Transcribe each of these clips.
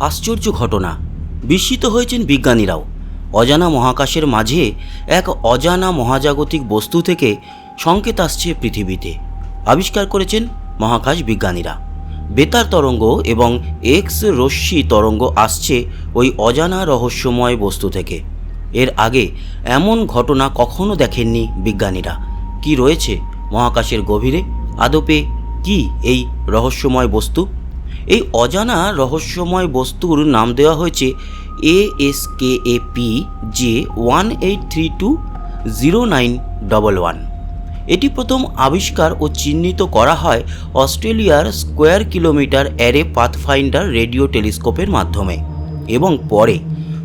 আশ্চর্য ঘটনা। বিস্মিত হয়েছেন বিজ্ঞানীরাও। অজানা মহাকাশের মাঝে এক অজানা মহাজাগতিক বস্তু থেকে সংকেত আসছে পৃথিবীতে। আবিষ্কার করেছেন মহাকাশ বিজ্ঞানীরা। বেতার তরঙ্গ এবং এক্স রশ্মি তরঙ্গ আসছে ওই অজানা রহস্যময় বস্তু থেকে। এর আগে এমন ঘটনা কখনো দেখেননি বিজ্ঞানীরা। কি রয়েছে মহাকাশের গভীরে? আদপে কি এই রহস্যময় বস্তু? এই অজানা রহস্যময় বস্তুর নাম দেওয়া হয়েছে A S K A P J one eight three two zero nine double one এটি প্রথম আবিষ্কার ও চিহ্নিত করা হয় অস্ট্রেলিয়ার square kilometre array pathfinder radio টেলিস্কোপের মাধ্যমে এবং পরে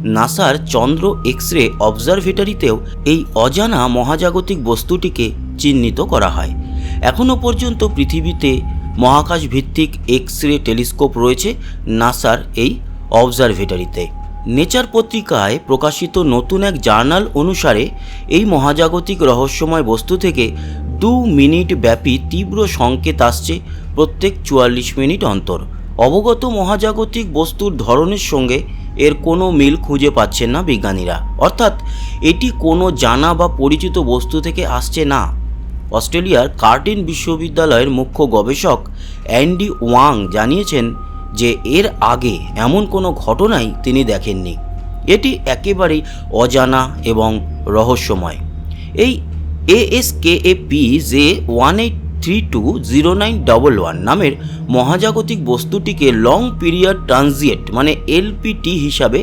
নাসার চন্দ্র এক্স রে অবজারভেটরিতেও এই অজানা মহাজাগতিক বস্তুটিকে চিহ্নিত করা হয়। এখনও পর্যন্ত পৃথিবীতে মহাকাশ ভিত্তিক এক্স রে টেলিস্কোপ রয়েছে নাসার এই অবজারভেটরিতে। নেচার পত্রিকায় প্রকাশিত নতুন এক জার্নাল অনুসারে, এই মহাজাগতিক রহস্যময় বস্তু থেকে দু মিনিট ব্যাপী তীব্র সংকেত আসছে প্রত্যেক চুয়াল্লিশ মিনিট অন্তর। অবগত মহাজাগতিক বস্তুর ধরনের সঙ্গে এর কোনো মিল খুঁজে পাচ্ছেন না বিজ্ঞানীরা। অর্থাৎ, এটি কোনো জানা বা পরিচিত বস্তু থেকে আসছে না। অস্ট্রেলিয়ার কার্টিন বিশ্ববিদ্যালয়ের মুখ্য গবেষক অ্যান্ডি ওয়াং জানিয়েছেন যে এর আগে এমন কোনো ঘটনাই তিনি দেখেননি। এটি একেবারেই অজানা এবং রহস্যময়। এই ASKAP J one eight three two zero nine double one নামের মহাজাগতিক বস্তুটিকে লং পিরিয়ড ট্রানজিয়েন্ট মানে এলপিটি হিসাবে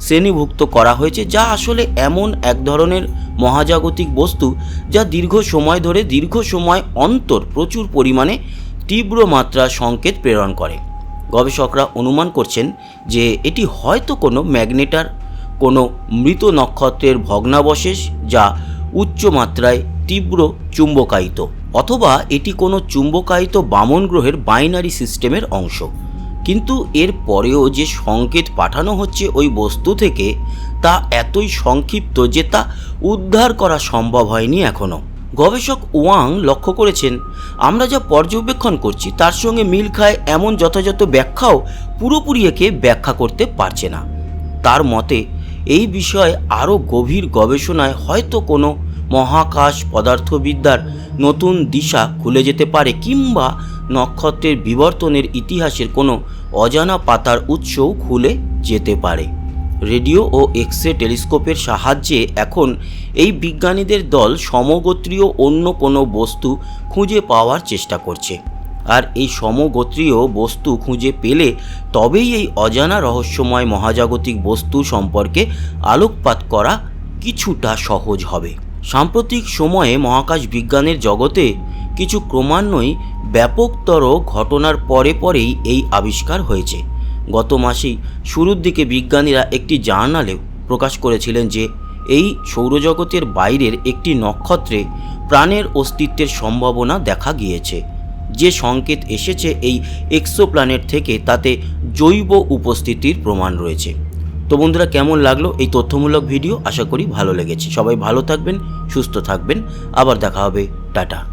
শ্রেণীভুক্ত করা হয়েছে, যা আসলে এমন এক ধরনের মহাজাগতিক বস্তু যা দীর্ঘ সময় ধরে দীর্ঘ সময় অন্তর প্রচুর পরিমাণে তীব্র মাত্রার সংকেত প্রেরণ করে। গবেষকরা অনুমান করছেন যে এটি হয়তো কোনো ম্যাগনেটার, কোনো মৃত নক্ষত্রের ভগ্নাবশেষ যা উচ্চ মাত্রায় তীব্র চুম্বকায়িত, অথবা এটি কোনো চুম্বকায়িত বামন গ্রহের বাইনারি সিস্টেমের অংশ। কিন্তু এর পরেও যে সংকেত পাঠানো হচ্ছে ওই বস্তু থেকে, তা এতই সংক্ষিপ্ত যে তা উদ্ধার করা সম্ভব হয়নি এখনও গবেষক ওয়াং লক্ষ্য করেছেন, আমরা যা পর্যবেক্ষণ করছি, তার সঙ্গে মিল খায় এমন যথাযথ ব্যাখ্যাও পুরোপুরি একে ব্যাখ্যা করতে পারছে না। তার মতে, এই বিষয়ে আরও গভীর গবেষণায় হয়তো কোনো মহাকাশ পদার্থবিদ্যার নতুন দিশা খুলে যেতে পারে কিংবা নক্ষত্রের বিবর্তনের ইতিহাসের কোনো অজানা পাতার উৎসও খুলে যেতে পারে। রেডিও ও এক্স রে টেলিস্কোপের সাহায্যে এখন এই বিজ্ঞানীদের দল সমগোত্রীয় অন্য কোনো বস্তু খুঁজে পাওয়ার চেষ্টা করছে। আর এই সমগোত্রীয় বস্তু খুঁজে পেলে তবেই এই অজানা রহস্যময় মহাজাগতিক বস্তু সম্পর্কে আলোকপাত করা কিছুটা সহজ হবে। সাম্প্রতিক সময়ে মহাকাশ বিজ্ঞানের জগতে কিছু ক্রমান্বয়ে ব্যাপকতর ঘটনার পরে পরেই এই আবিষ্কার হয়েছে। গত মাসেই শুরুর দিকে বিজ্ঞানীরা একটি জার্নালে প্রকাশ করেছিলেন যে, এই সৌরজগতের বাইরের একটি নক্ষত্রে প্রাণের অস্তিত্বের সম্ভাবনা দেখা গিয়েছে। যে সংকেত এসেছে এই এক্সোপ্ল্যানেট থেকে তাতে জৈব উপস্থিতির প্রমাণ রয়েছে। তো বন্ধুরা, কেমন লাগল এই তথ্যমূলক ভিডিও? আশা করি ভালো লেগেছে। সবাই ভালো থাকবেন, সুস্থ থাকবেন। আবার দেখা হবে। টাটা।